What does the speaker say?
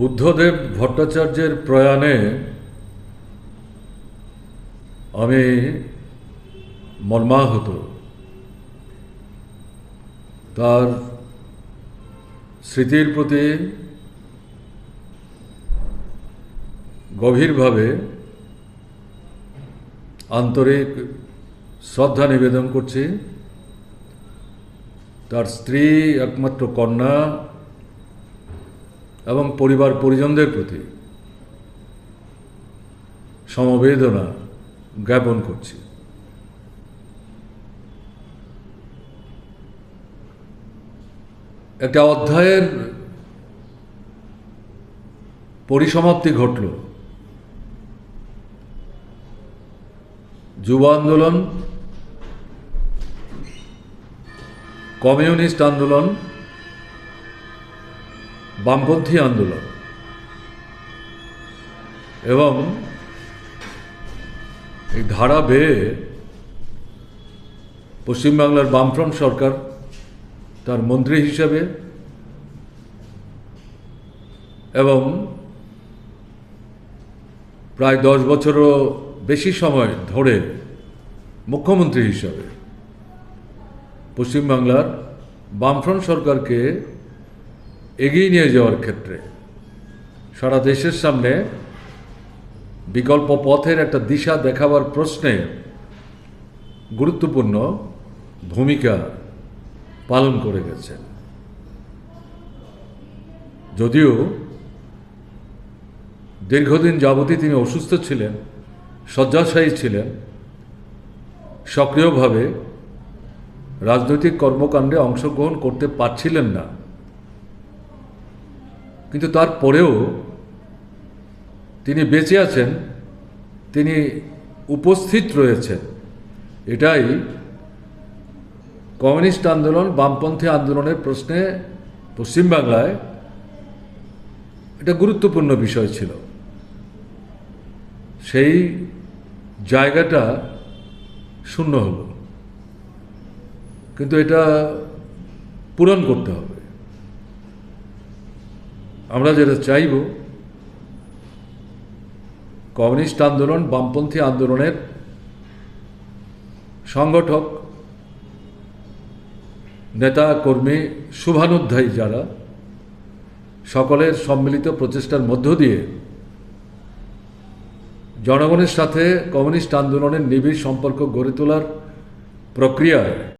বুদ্ধদেব ভট্টাচার্যের প্রয়াণে আমি মর্মাহত। তার স্মৃতির প্রতি গভীরভাবে আন্তরিক শ্রদ্ধা নিবেদন করছি। তার স্ত্রী একমাত্র কন্যা এবং পরিবার পরিজনদের প্রতি সমবেদনা জ্ঞাপন করছি। একটা অধ্যায়ের পরিসমাপ্তি ঘটল। যুব আন্দোলন, কমিউনিস্ট আন্দোলন বামপন্থী আন্দোলন। এবং এই ধারা বেয়ে পশ্চিমবাংলার বামফ্রন্ট সরকার তার মন্ত্রী হিসেবে এবং প্রায় দশ বছরও বেশি সময় ধরে মুখ্যমন্ত্রী হিসাবে পশ্চিমবাংলার বামফ্রন্ট সরকারকে এগিয়ে নিয়ে যাওয়ার ক্ষেত্রে সারা দেশের সামনে বিকল্প পথের একটা দিশা দেখাবার প্রশ্নে গুরুত্বপূর্ণ ভূমিকা পালন করে গেছেন। যদিও দীর্ঘদিন যাবতই তিনি অসুস্থ ছিলেন, শয্যাশায়ী ছিলেন, সক্রিয়ভাবে রাজনৈতিক কর্মকাণ্ডে অংশগ্রহণ করতে পারছিলেন না। কিন্তু তারপরেও তিনি বেঁচে আছেন, তিনি উপস্থিত রয়েছেন। এটাই কমিউনিস্ট আন্দোলন, বামপন্থী আন্দোলনের প্রশ্নে পশ্চিমবাংলায় এটা গুরুত্বপূর্ণ বিষয় ছিল। সেই জায়গাটা শূন্য হলো। কিন্তু এটা পূরণ করতে হবে। আমরা যেটা চাইব, কমিউনিস্ট আন্দোলন, বামপন্থী আন্দোলনের সংগঠক, নেতা, কর্মী, শুভানুধ্যায়ী যারা, সকলের সম্মিলিত প্রচেষ্টার মধ্য দিয়ে জনগণের সাথে কমিউনিস্ট আন্দোলনের নিবিড় সম্পর্ক গড়ে তোলার প্রক্রিয়ায়